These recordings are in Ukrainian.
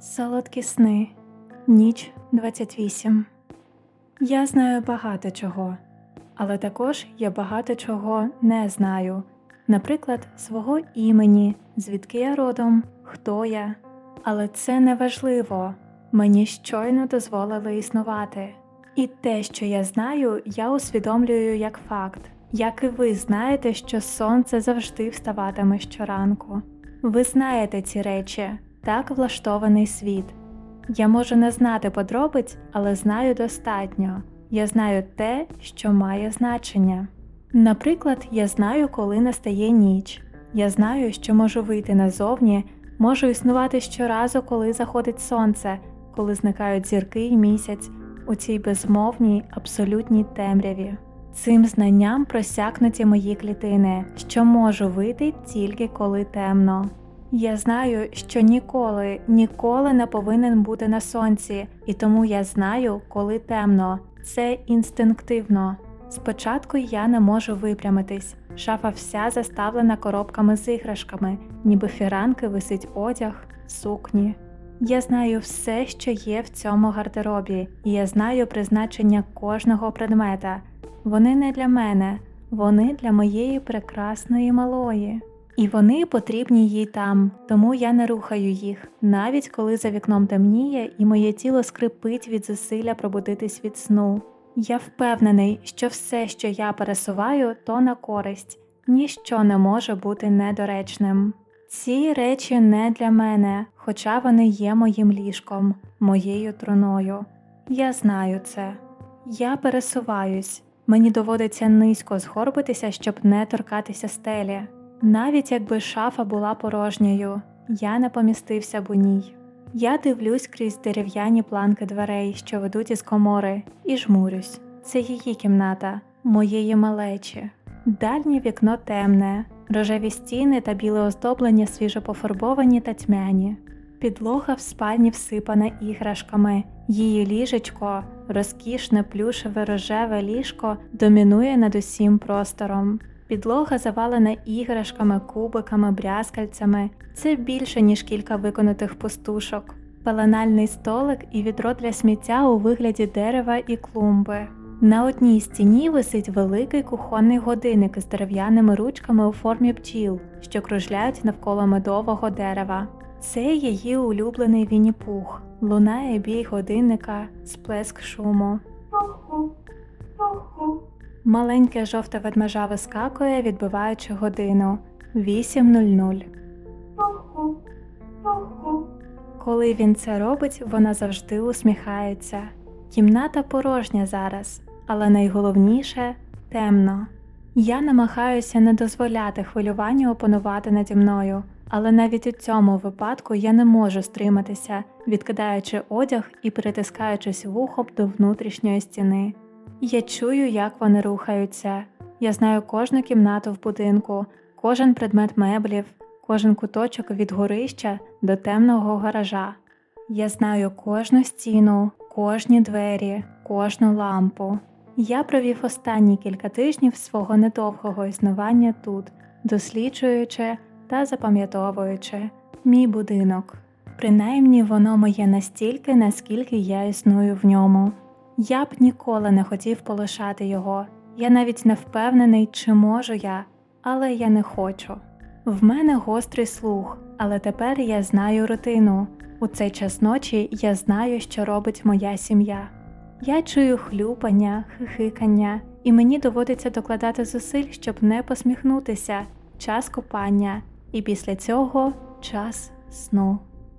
Солодкі сни. Ніч 28. Я знаю багато чого, але також я багато чого не знаю. Наприклад, свого імені, звідки я родом, хто я. Але це не важливо. Мені щойно дозволили існувати. І те, що я знаю, я усвідомлюю як факт, як і ви знаєте, що сонце завжди вставатиме щоранку. Ви знаєте ці речі, так влаштований світ. Я можу не знати подробиць, але знаю достатньо. Я знаю те, що має значення. Наприклад, я знаю, коли настає ніч. Я знаю, що можу вийти назовні, можу існувати щоразу, коли заходить сонце, коли зникають зірки і місяць у цій безмовній, абсолютній темряві. Цим знанням просякнуті мої клітини, що можу вийти тільки коли темно. Я знаю, що ніколи, ніколи не повинен бути на сонці, і тому я знаю, коли темно. Це інстинктивно. Спочатку я не можу випрямитись. Шафа вся заставлена коробками з іграшками, ніби фіранки висить одяг, сукні. Я знаю все, що є в цьому гардеробі, і я знаю призначення кожного предмета. Вони не для мене, вони для моєї прекрасної малої. І вони потрібні їй там, тому я не рухаю їх, навіть коли за вікном темніє і моє тіло скрипить від зусилля пробудитись від сну. Я впевнений, що все, що я пересуваю, то на користь, ніщо не може бути недоречним. Ці речі не для мене, хоча вони є моїм ліжком, моєю труною. Я знаю це. Я пересуваюсь, мені доводиться низько згорбитися, щоб не торкатися стелі. Навіть якби шафа була порожньою, я не помістився б у ній. Я дивлюсь крізь дерев'яні планки дверей, що ведуть із комори, і жмурюсь. Це її кімната, моєї малечі. Дальнє вікно темне, рожеві стіни та біле оздоблення свіжо пофарбовані та тьмяні. Підлога в спальні всипана іграшками. Її ліжечко, розкішне плюшеве рожеве ліжко, домінує над усім простором. Підлога завалена іграшками, кубиками, брязкальцями. Це більше, ніж кілька виконатих пустушок. Пеленальний столик і відро для сміття у вигляді дерева і клумби. На одній стіні висить великий кухонний годинник з дерев'яними ручками у формі бджіл, що кружляють навколо медового дерева. Це її улюблений Вінні-Пух. Лунає бій годинника, сплеск шуму. Маленьке жовте ведмежа вискакує, відбиваючи годину 8.00. Коли він це робить, вона завжди усміхається. Кімната порожня зараз, але найголовніше темно. Я намагаюся не дозволяти хвилюванню опанувати наді мною, але навіть у цьому випадку я не можу стриматися, відкидаючи одяг і притискаючись вухом до внутрішньої стіни. Я чую, як вони рухаються. Я знаю кожну кімнату в будинку, кожен предмет меблів, кожен куточок від горища до темного гаража. Я знаю кожну стіну, кожні двері, кожну лампу. Я провів останні кілька тижнів свого недовгого існування тут, досліджуючи та запам'ятовуючи мій будинок. Принаймні воно моє настільки, наскільки я існую в ньому. Я б ніколи не хотів полишати його. Я навіть не впевнений, чи можу я, але я не хочу. В мене гострий слух, але тепер я знаю рутину. У цей час ночі я знаю, що робить моя сім'я. Я чую хлюпання, хихикання, і мені доводиться докладати зусиль, щоб не посміхнутися, час купання, і після цього час сну.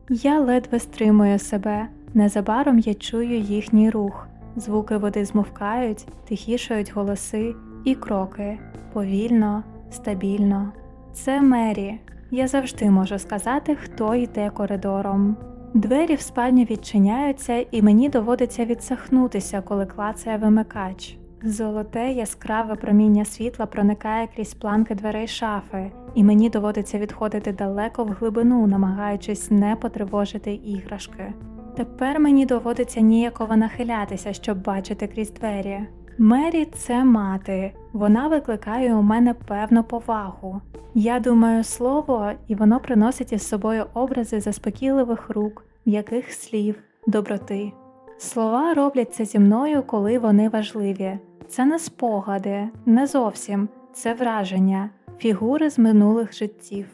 Я ледве стримую себе, незабаром я чую їхній рух. Звуки води змовкають, тихішають голоси і кроки повільно, стабільно. Це Мері. Я завжди можу сказати, хто йде коридором. Двері в спальню відчиняються, і мені доводиться відсахнутися, коли клацає вимикач. Золоте яскраве проміння світла проникає крізь планки дверей шафи, і мені доводиться відходити далеко в глибину, намагаючись не потривожити іграшки. Тепер мені доводиться ніяково нахилятися, щоб бачити крізь двері. Мері це мати, вона викликає у мене певну повагу. Я думаю слово, і воно приносить із собою образи заспокійливих рук, м'яких слів, доброти. Слова роблять це зі мною, коли вони важливі. Це не спогади, не зовсім, це враження, фігури з минулих життів.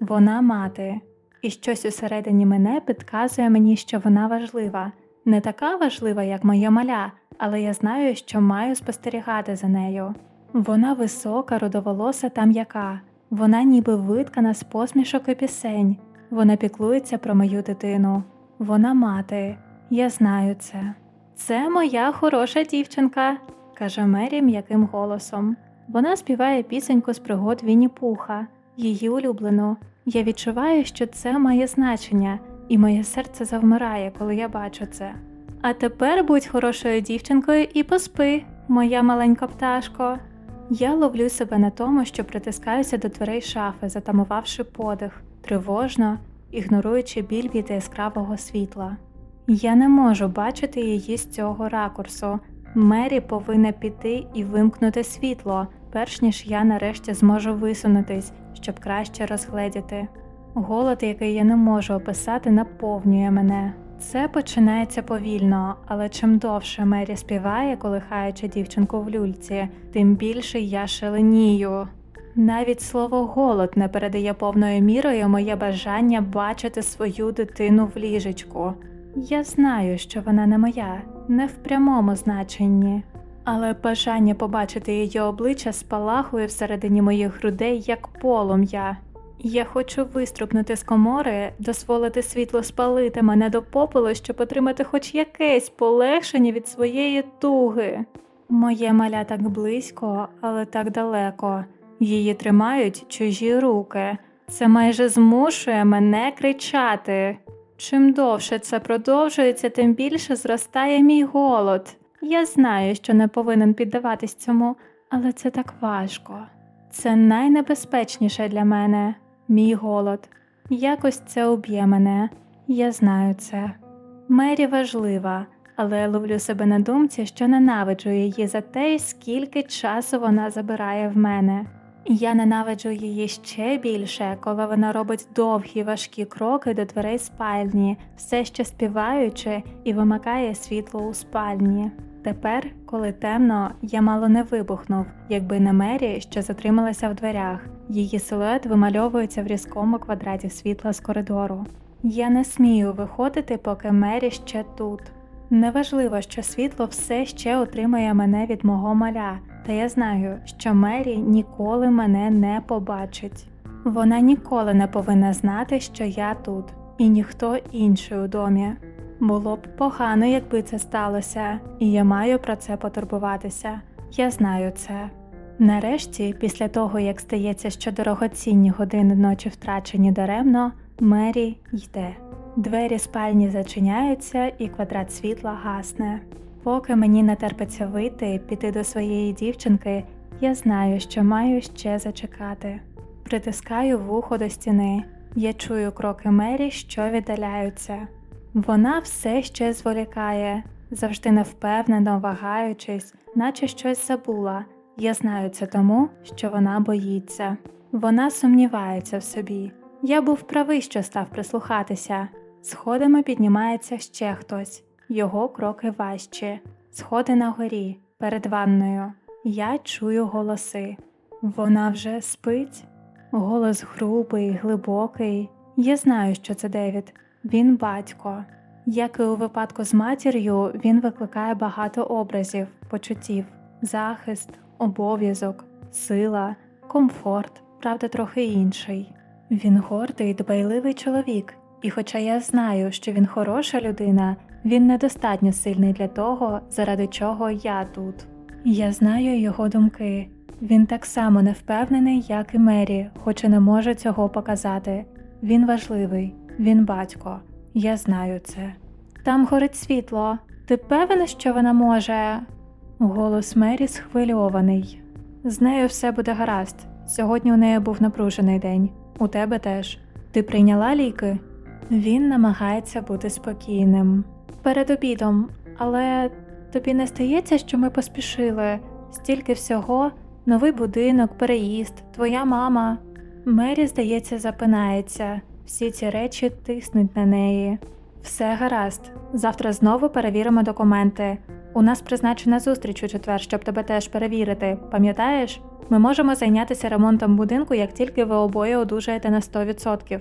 Вона мати, і щось усередині мене підказує мені, що вона важлива, не така важлива, як моя маля, але я знаю, що маю спостерігати за нею. Вона висока, родоволоса та м'яка, вона ніби виткана з посмішок і пісень, вона піклується про мою дитину, вона мати, я знаю це. Це моя хороша дівчинка, каже Мері м'яким голосом. Вона співає пісеньку з пригод Вінні Пуха, її улюблену. Я відчуваю, що це має значення, і моє серце завмирає, коли я бачу це. А тепер будь хорошою дівчинкою і поспи, моя маленька пташко. Я ловлю себе на тому, що притискаюся до дверей шафи, затамувавши подих, тривожно, ігноруючи біль від яскравого світла. Я не можу бачити її з цього ракурсу. Мері повинна піти і вимкнути світло, перш ніж я нарешті зможу висунутись, щоб краще розгледіти. Голод, який я не можу описати, наповнює мене. Це починається повільно, але чим довше Мері співає, колихаючи дівчинку в люльці, тим більше я шаленію. Навіть слово голод не передає повною мірою моє бажання бачити свою дитину в ліжечку. Я знаю, що вона не моя, не в прямому значенні, але бажання побачити її обличчя спалахує всередині моїх грудей як полум'я. Я хочу виструпнути з комори, дозволити світло спалити мене до попелу, щоб отримати хоч якесь полегшення від своєї туги. Моє маля так близько, але так далеко. Її тримають чужі руки. Це майже змушує мене кричати. Чим довше це продовжується, тим більше зростає мій голод. Я знаю, що не повинен піддаватись цьому, але це так важко. Це найнебезпечніше для мене, мій голод. Якось це уб'є мене, я знаю це. Мері важлива, але я ловлю себе на думці, що ненавиджу її за те, скільки часу вона забирає в мене. Я ненавиджу її ще більше, коли вона робить довгі важкі кроки до дверей спальні, все ще співаючи і вимикає світло у спальні. Тепер, коли темно, я мало не вибухнув, якби не Мері, що затрималася в дверях. Її силует вимальовується в різкому квадраті світла з коридору. Я не смію виходити, поки Мері ще тут. Неважливо, що світло все ще утримує мене від мого маля, та я знаю, що Мері ніколи мене не побачить. Вона ніколи не повинна знати, що я тут, і ніхто інший у домі. Було б погано, якби це сталося, і я маю про це потурбуватися. Я знаю це. Нарешті, після того, як стається, що дорогоцінні години ночі втрачені даремно, Мері йде. Двері спальні зачиняються, і квадрат світла гасне. Поки мені не терпиться вийти, піти до своєї дівчинки, я знаю, що маю ще зачекати. Притискаю вухо до стіни. Я чую кроки Мері, що віддаляються. Вона все ще зволікає, завжди невпевнено вагаючись, наче щось забула. Я знаю це тому, що вона боїться. Вона сумнівається в собі. Я був правий, що став прислухатися. Сходами піднімається ще хтось, його кроки важчі, сходи на горі, перед ванною. Я чую голоси. Вона вже спить. Голос грубий, глибокий. Я знаю, що це Девід. Він батько. Як і у випадку з матір'ю, він викликає багато образів, почуттів, захист, обов'язок, сила, комфорт, правда, трохи інший. Він гордий, дбайливий чоловік, і хоча я знаю, що він хороша людина, він недостатньо сильний для того, заради чого я тут. Я знаю його думки. Він так само не впевнений, як і Мері, хоч і не може цього показати. Він важливий, він батько. Я знаю це. Там горить світло. Ти певен, що вона може? Голос Мері схвильований. З нею все буде гаразд. Сьогодні у неї був напружений день. У тебе теж. Ти прийняла ліки? Він намагається бути спокійним. Перед обідом, але тобі не стається, що ми поспішили стільки всього, новий будинок, переїзд, твоя мама. Мері, здається, запинається. Всі ці речі тиснуть на неї. Все гаразд. Завтра знову перевіримо документи. У нас призначена зустріч у четвер, щоб тебе теж перевірити. Пам'ятаєш? Ми можемо зайнятися ремонтом будинку, як тільки ви обоє одужаєте на 100%.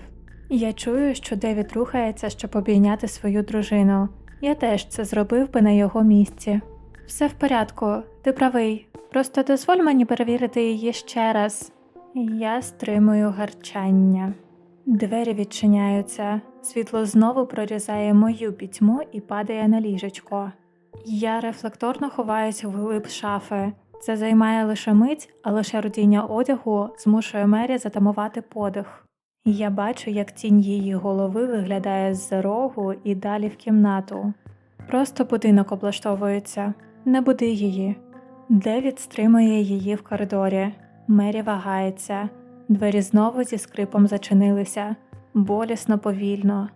Я чую, що Девід рухається, щоб обійняти свою дружину. Я теж це зробив би на його місці. Все в порядку, ти правий. Просто дозволь мені перевірити її ще раз. Я стримую гарчання. Двері відчиняються, світло знову прорізає мою пітьму і падає на ліжечко. Я рефлекторно ховаюсь в глиб шафи. Це займає лише мить, а лише родіння одягу змушує Мері затамувати подих. Я бачу, як тінь її голови виглядає з-за рогу і далі в кімнату. Просто будинок облаштовується, не буди її. Девід стримує її в коридорі. Мері вагається. Двері знову зі скрипом зачинилися, болісно повільно.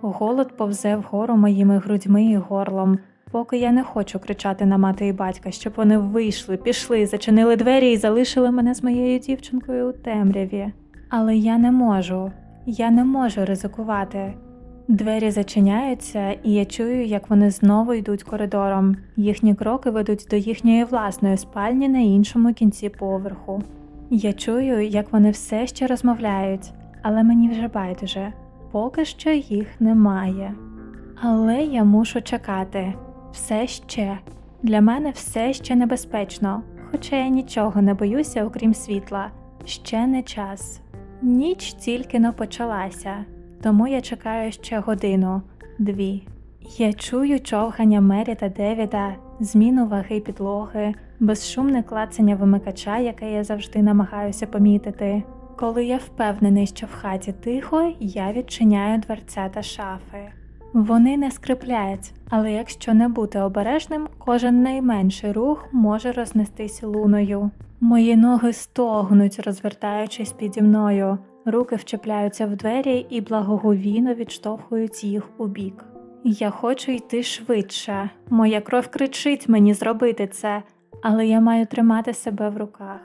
Голод повзе вгору моїми грудьми і горлом, поки я не хочу кричати на мати і батька, щоб вони вийшли, пішли, зачинили двері і залишили мене з моєю дівчинкою у темряві. Але я не можу, я не можу ризикувати. Двері зачиняються, і я чую, як вони знову йдуть коридором. Їхні кроки ведуть до їхньої власної спальні на іншому кінці поверху. Я чую, як вони все ще розмовляють, але мені вже байдуже, поки що їх немає. Але я мушу чекати все ще. Для мене все ще небезпечно, хоча я нічого не боюся, окрім світла. Ще не час. Ніч тільки но почалася, тому я чекаю ще годину, дві. Я чую човгання Мері та Девіда, зміну ваги підлоги, безшумне клацання вимикача, яке я завжди намагаюся помітити. Коли я впевнений, що в хаті тихо, я відчиняю дверця та шафи. Вони не скриплять, але якщо не бути обережним, кожен найменший рух може рознестись луною. Мої ноги стогнуть, розвертаючись піді мною, руки вчепляються в двері і благоговійно відштовхують їх у бік. Я хочу йти швидше. Моя кров кричить мені зробити це, але я маю тримати себе в руках.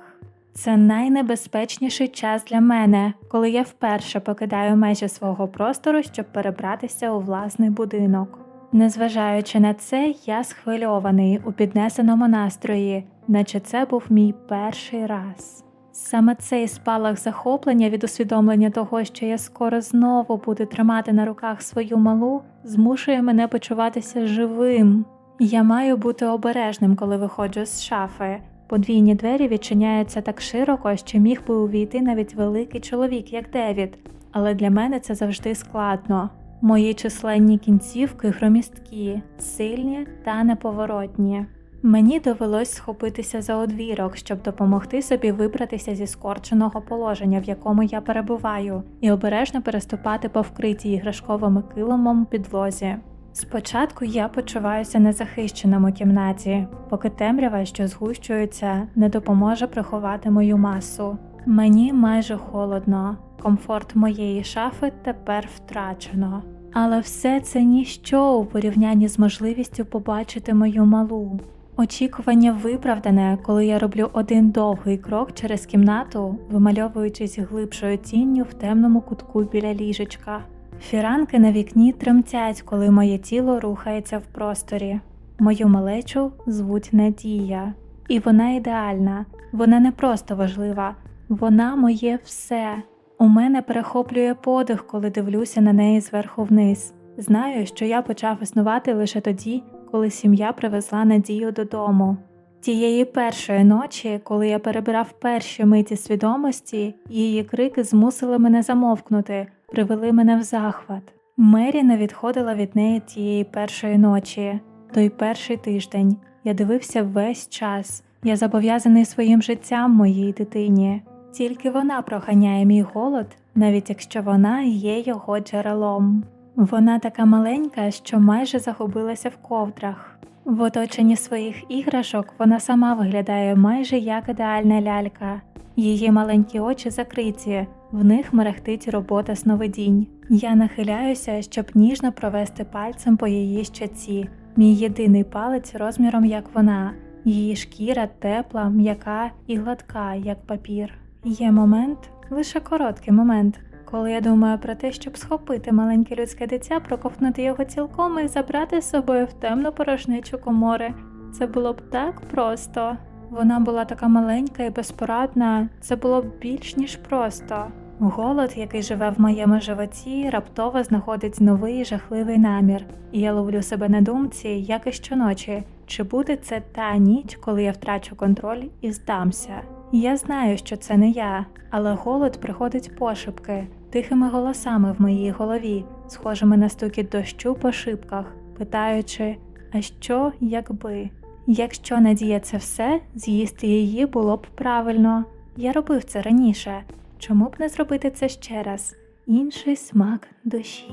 Це найнебезпечніший час для мене, коли я вперше покидаю межі свого простору, щоб перебратися у власний будинок. Незважаючи на це, я схвильований у піднесеному настрої, наче це був мій перший раз. Саме цей спалах захоплення від усвідомлення того, що я скоро знову буду тримати на руках свою малу, змушує мене почуватися живим. Я маю бути обережним, коли виходжу з шафи. Подвійні двері відчиняються так широко, що міг би увійти навіть великий чоловік, як Девід, але для мене це завжди складно. Мої численні кінцівки громісткі, сильні та неповоротні. Мені довелось схопитися за одвірок, щоб допомогти собі вибратися зі скорченого положення, в якому я перебуваю, і обережно переступати по вкритій іграшковим килимом підлозі. Спочатку я почуваюся незахищеним у кімнаті, поки темрява, що згущується, не допоможе приховати мою масу. Мені майже холодно, комфорт моєї шафи тепер втрачено. Але все це ніщо у порівнянні з можливістю побачити мою малу. Очікування виправдане, коли я роблю один довгий крок через кімнату, вимальовуючись глибшою тінню в темному кутку біля ліжечка. Фіранки на вікні тремтять, коли моє тіло рухається в просторі. Мою малечу звуть Надія, і вона ідеальна, вона не просто важлива, вона моє все. У мене перехоплює подих, коли дивлюся на неї зверху вниз. Знаю, що я почав існувати лише тоді, коли сім'я привезла Надію додому. Тієї першої ночі, коли я перебирав перші миті свідомості, її крики змусили мене замовкнути, привели мене в захват. Мері не відходила від неї тієї першої ночі, той перший тиждень. Я дивився весь час. Я зобов'язаний своїм життям моїй дитині. Тільки вона проганяє мій голод, навіть якщо вона є його джерелом. Вона така маленька, що майже загубилася в ковдрах. В оточенні своїх іграшок вона сама виглядає майже як ідеальна лялька. Її маленькі очі закриті, в них мерехтить робота сновидінь. Я нахиляюся, щоб ніжно провести пальцем по її щоці. Мій єдиний палець розміром як вона. Її шкіра тепла, м'яка і гладка, як папір. Є момент, лише короткий момент, Коли я думаю про те, щоб схопити маленьке людське дитя, проковтнути його цілком і забрати з собою в темну порожнечу комори, це було б так просто. Вона була така маленька і безпорадна, це було б більш ніж просто. Голод, який живе в моєму животі, раптово знаходить новий жахливий намір, і я ловлю себе на думці, як і щоночі, чи буде це та ніч, коли я втрачу контроль і здамся. Я знаю, що це не я, але голод приходить пошепки, тихими голосами в моїй голові, схожими на стукіт дощу по шибках, питаючи, а що, якби? Якщо надія це все, з'їсти її було б правильно. Я робив це раніше. Чому б не зробити це ще раз? Інший смак душі.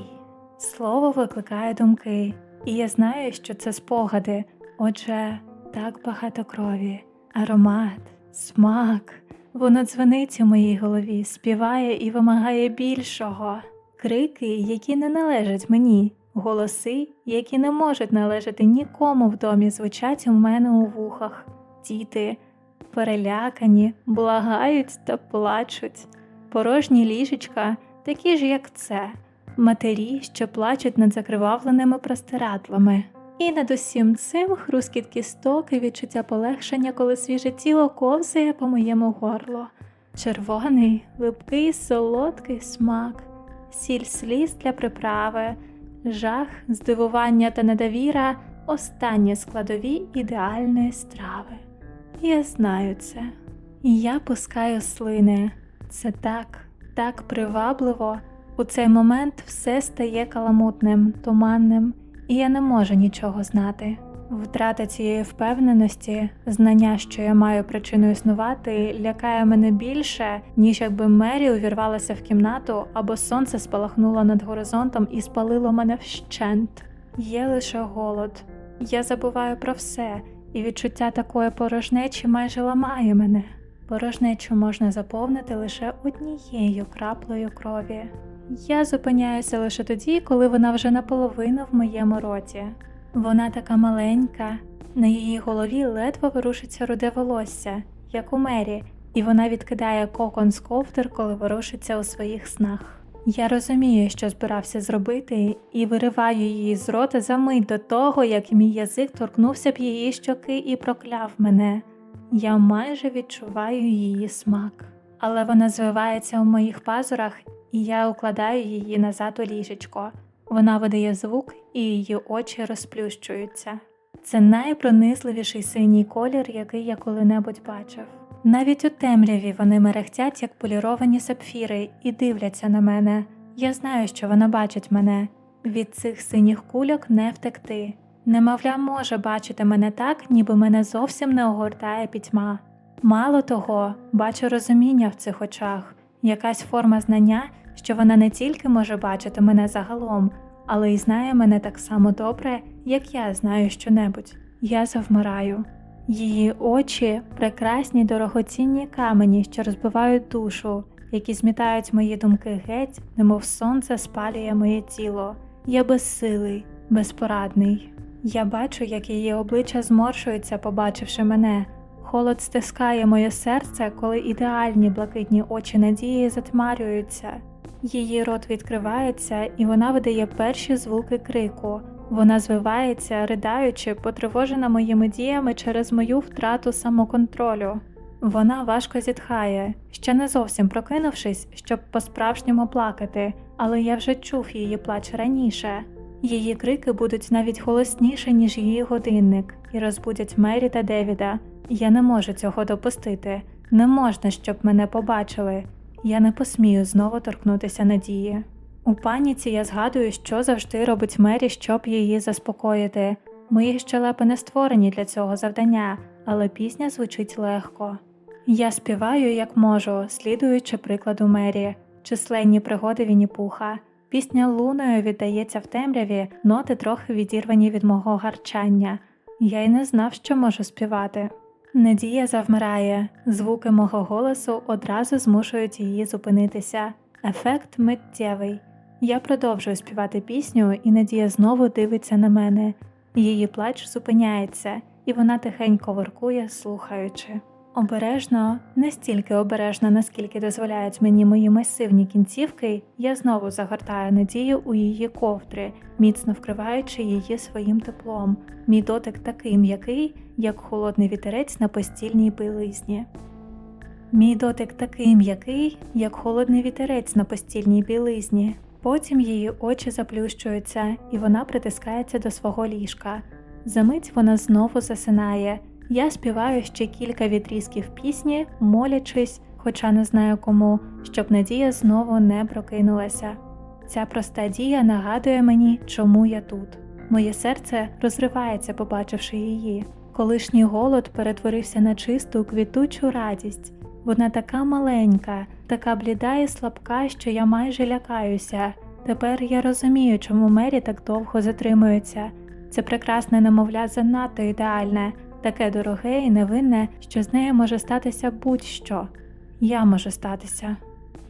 Слово викликає думки, і я знаю, що це спогади. Отже, так багато крові, аромат, смак. Воно дзвенить у моїй голові, співає і вимагає більшого. Крики, які не належать мені, голоси, які не можуть належати нікому в домі, звучать у мене у вухах. Діти перелякані, благають та плачуть. Порожні ліжечка, такі ж, як це, матері, що плачуть над закривавленими простирадлами. І над усім цим хрускіт кісток і відчуття полегшення, коли свіже тіло ковзає по моєму горлу. Червоний, липкий, солодкий смак, сіль сліз для приправи, жах, здивування та недовіра останні складові ідеальної страви. Я знаю це. Я пускаю слини. Це так, так привабливо. У цей момент все стає каламутним, туманним, і я не можу нічого знати. Втрата цієї впевненості, знання, що я маю причину існувати, лякає мене більше, ніж якби Мері увірвалася в кімнату або сонце спалахнуло над горизонтом і спалило мене вщент. Є лише голод. Я забуваю про все, і відчуття такої порожнечі майже ламає мене. Порожнечу можна заповнити лише однією краплею крові. Я зупиняюся лише тоді, коли вона вже наполовину в моєму роті. Вона така маленька, на її голові ледве ворушиться руде волосся, як у мері, і вона відкидає кокон з ковдр, коли ворушиться у своїх снах. Я розумію, що збирався зробити, і вириваю її з рота за мить до того, як мій язик торкнувся б її щоки і прокляв мене. Я майже відчуваю її смак, але вона звивається у моїх пазурах, і я укладаю її назад у ліжечко. Вона видає звук, і її очі розплющуються. Це найпронизливіший синій колір, який я коли-небудь бачив. Навіть у темряві вони мерехтять, як поліровані сапфіри, і дивляться на мене. Я знаю, що вона бачить мене. Від цих синіх кульок не втекти. Немовля може бачити мене так, ніби мене зовсім не огортає пітьма. Мало того, бачу розуміння в цих очах, якась форма знання, що вона не тільки може бачити мене загалом, але й знає мене так само добре, як я знаю щонебудь. Я завмираю. Її очі прекрасні дорогоцінні камені, що розбивають душу, які змітають мої думки геть, немов сонце спалює моє тіло. Я безсилий, безпорадний. Я бачу, як її обличчя зморшується, побачивши мене. Холод стискає моє серце, коли ідеальні блакитні очі надії затьмарюються. Її рот відкривається, і вона видає перші звуки крику. Вона звивається, ридаючи, потривожена моїми діями через мою втрату самоконтролю. Вона важко зітхає, ще не зовсім прокинувшись, щоб по-справжньому плакати, але я вже чув її плач раніше. Її крики будуть навіть голосніші, ніж її годинник, і розбудять Мері та Девіда. Я не можу цього допустити. Не можна, щоб мене побачили. Я не посмію знову торкнутися надії. У паніці я згадую, що завжди робить Мері, щоб її заспокоїти. Мої щелепи не створені для цього завдання, але пісня звучить легко. Я співаю, як можу, слідуючи прикладу Мері, численні пригоди Вінні-Пуха. Пісня луною віддається в темряві, ноти трохи відірвані від мого гарчання. Я й не знав, що можу співати. Надія завмирає, звуки мого голосу одразу змушують її зупинитися. Ефект миттєвий. Я продовжую співати пісню, і Надія знову дивиться на мене. Її плач зупиняється, і вона тихенько воркує, слухаючи. Обережно, не стільки обережно, наскільки дозволяють мені мої масивні кінцівки, я знову загортаю надію у її ковдри, міцно вкриваючи її своїм теплом. Мій дотик такий м'який, як холодний вітерець на постільній білизні. Мій дотик такий м'який, як холодний вітерець на постільній білизні. Потім її очі заплющуються, і вона притискається до свого ліжка. Замить вона знову засинає. Я співаю ще кілька відрізків пісні, молячись, хоча не знаю кому, щоб Надія знову не прокинулася. Ця проста дія нагадує мені, чому я тут. Моє серце розривається, побачивши її. Колишній голод перетворився на чисту квітучу радість. Вона така маленька, така бліда і слабка, що я майже лякаюся. Тепер я розумію, чому Мері так довго затримується. Це прекрасне немовля занадто ідеальне, таке дороге і невинне, що з нею може статися будь-що. Я можу статися.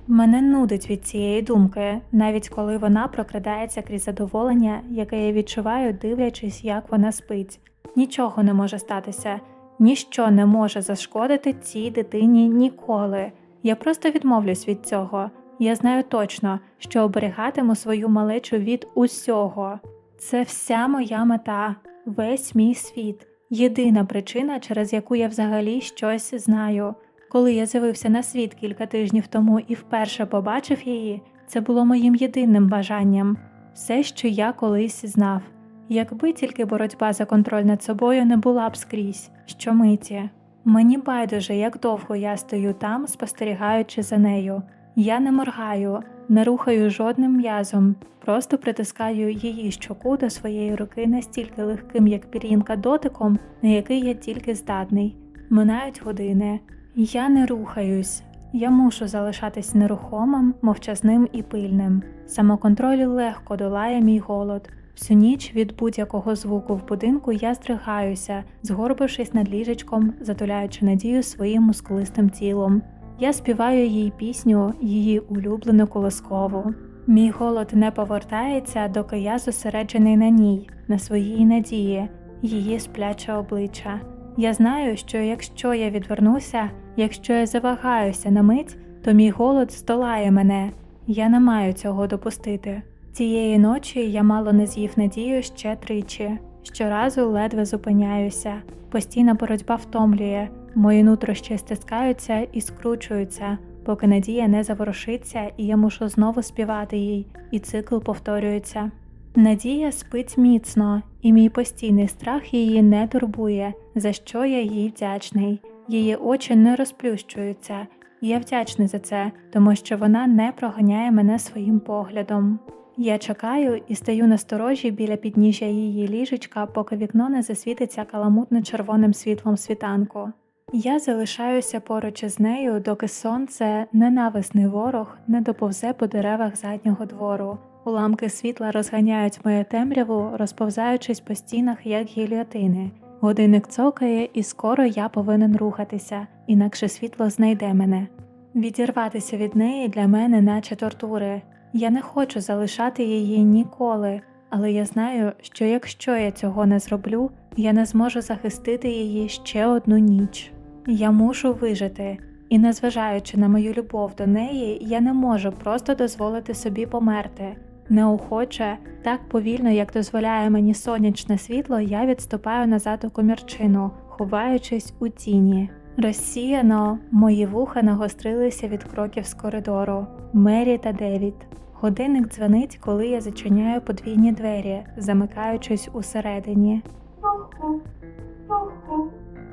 Мене нудить від цієї думки, навіть коли вона прокрадається крізь задоволення, яке я відчуваю, дивлячись, як вона спить. Нічого не може статися, ніщо не може зашкодити цій дитині ніколи. Я просто відмовлюсь від цього. Я знаю точно, що оберігатиму свою малечу від усього. Це вся моя мета, весь мій світ, єдина причина, через яку я взагалі щось знаю. Коли я з'явився на світ кілька тижнів тому і вперше побачив її, це було моїм єдиним бажанням все, що я колись знав. Якби тільки боротьба за контроль над собою не була б скрізь, щомиті. Мені байдуже, як довго я стою там, спостерігаючи за нею. Я не моргаю, не рухаю жодним м'язом, просто притискаю її щоку до своєї руки настільки легким, як пір'їнка дотиком, на який я тільки здатний. Минають години. Я не рухаюсь. Я мушу залишатись нерухомим, мовчазним і пильним. Самоконтроль легко долає мій голод. Всю ніч від будь-якого звуку в будинку я здригаюся, згорбившись над ліжечком, затуляючи надію своїм мускулистим тілом. Я співаю їй пісню, її улюблену колоскову. Мій голод не повертається, доки я зосереджений на ній, на своїй надії, її спляче обличчя. Я знаю, що якщо я відвернуся, якщо я завагаюся на мить, то мій голод здолає мене. Я не маю цього допустити. Цієї ночі я мало не з'їв надію ще тричі. Щоразу ледве зупиняюся. Постійна боротьба втомлює, мої нутрощі стискаються і скручуються, поки надія не заворушиться, і я мушу знову співати їй, і цикл повторюється. Надія спить міцно, і мій постійний страх її не турбує, за що я їй вдячний. Її очі не розплющуються, і я вдячний за це, тому що вона не проганяє мене своїм поглядом. Я чекаю і стою на сторожі біля підніжжя її ліжечка, поки вікно не засвітиться каламутно червоним світлом світанку. Я залишаюся поруч із нею, доки сонце, ненависний ворог, не доповзе по деревах заднього двору. Уламки світла розганяють мою темряву, розповзаючись по стінах, як гільотини. Годинник цокає, і скоро я повинен рухатися, інакше світло знайде мене. Відірватися від неї для мене, наче тортури. Я не хочу залишати її ніколи, але я знаю, що якщо я цього не зроблю, я не зможу захистити її ще одну ніч. Я мушу вижити, і, незважаючи на мою любов до неї, я не можу просто дозволити собі померти. Неохоче, так повільно, як дозволяє мені сонячне світло, я відступаю назад у комірчину, ховаючись у тіні. Розсіяно мої вуха нагострилися від кроків з коридору Мері та Девід. Годинник дзвонить, коли я зачиняю подвійні двері, замикаючись усередині.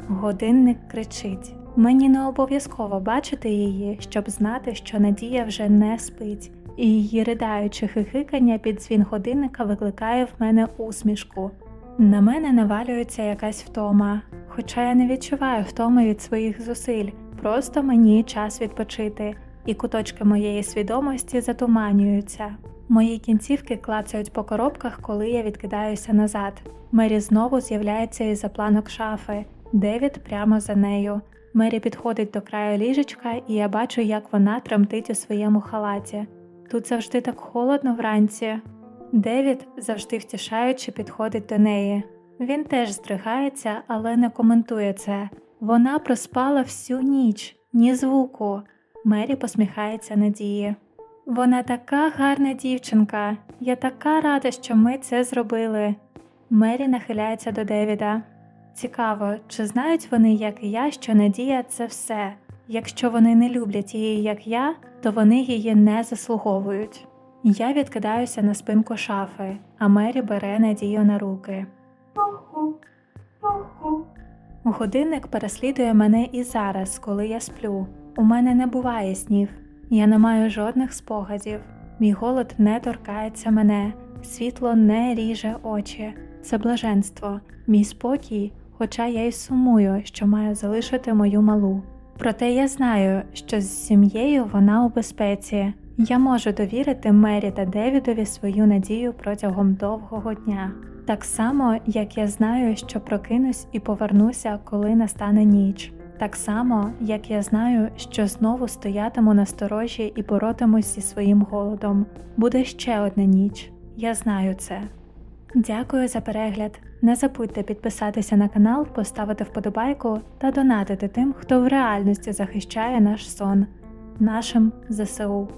Годинник кричить. Мені не обов'язково бачити її, щоб знати, що Надія вже не спить, і її ридаюче хихикання під дзвін годинника викликає в мене усмішку. На мене навалюється якась втома, хоча я не відчуваю втоми від своїх зусиль, просто мені час відпочити, і куточки моєї свідомості затуманюються. Мої кінцівки клацають по коробках, коли я відкидаюся назад. Мері знову з'являється із за планок шафи, Девід прямо за нею. Мері підходить до краю ліжечка, і я бачу, як вона тремтить у своєму халаті. Тут завжди так холодно вранці. Девід, завжди втішаючи, підходить до неї. Він теж здригається, але не коментує це. Вона проспала всю ніч, ні звуку. Мері посміхається Надії. Вона така гарна дівчинка. Я така рада, що ми це зробили. Мері нахиляється до Девіда. Цікаво, чи знають вони, як і я, що Надія це все. Якщо вони не люблять її, як я, то вони її не заслуговують. Я відкидаюся на спинку шафи, а Мері бере Надію на руки. Годинник переслідує мене і зараз, коли я сплю. У мене не буває снів. Я не маю жодних спогадів. Мій голод не торкається мене, світло не ріже очі. Це блаженство, мій спокій, хоча я й сумую, що маю залишити мою малу. Проте я знаю, що з сім'єю вона у безпеці. Я можу довірити Мері та Девідові свою надію протягом довгого дня. Так само, як я знаю, що прокинусь і повернуся, коли настане ніч. Так само, як я знаю, що знову стоятиму на сторожі і боротимусь зі своїм голодом. Буде ще одна ніч. Я знаю це. Дякую за перегляд. Не забудьте підписатися на канал, поставити вподобайку та донатити тим, хто в реальності захищає наш сон, нашим ЗСУ.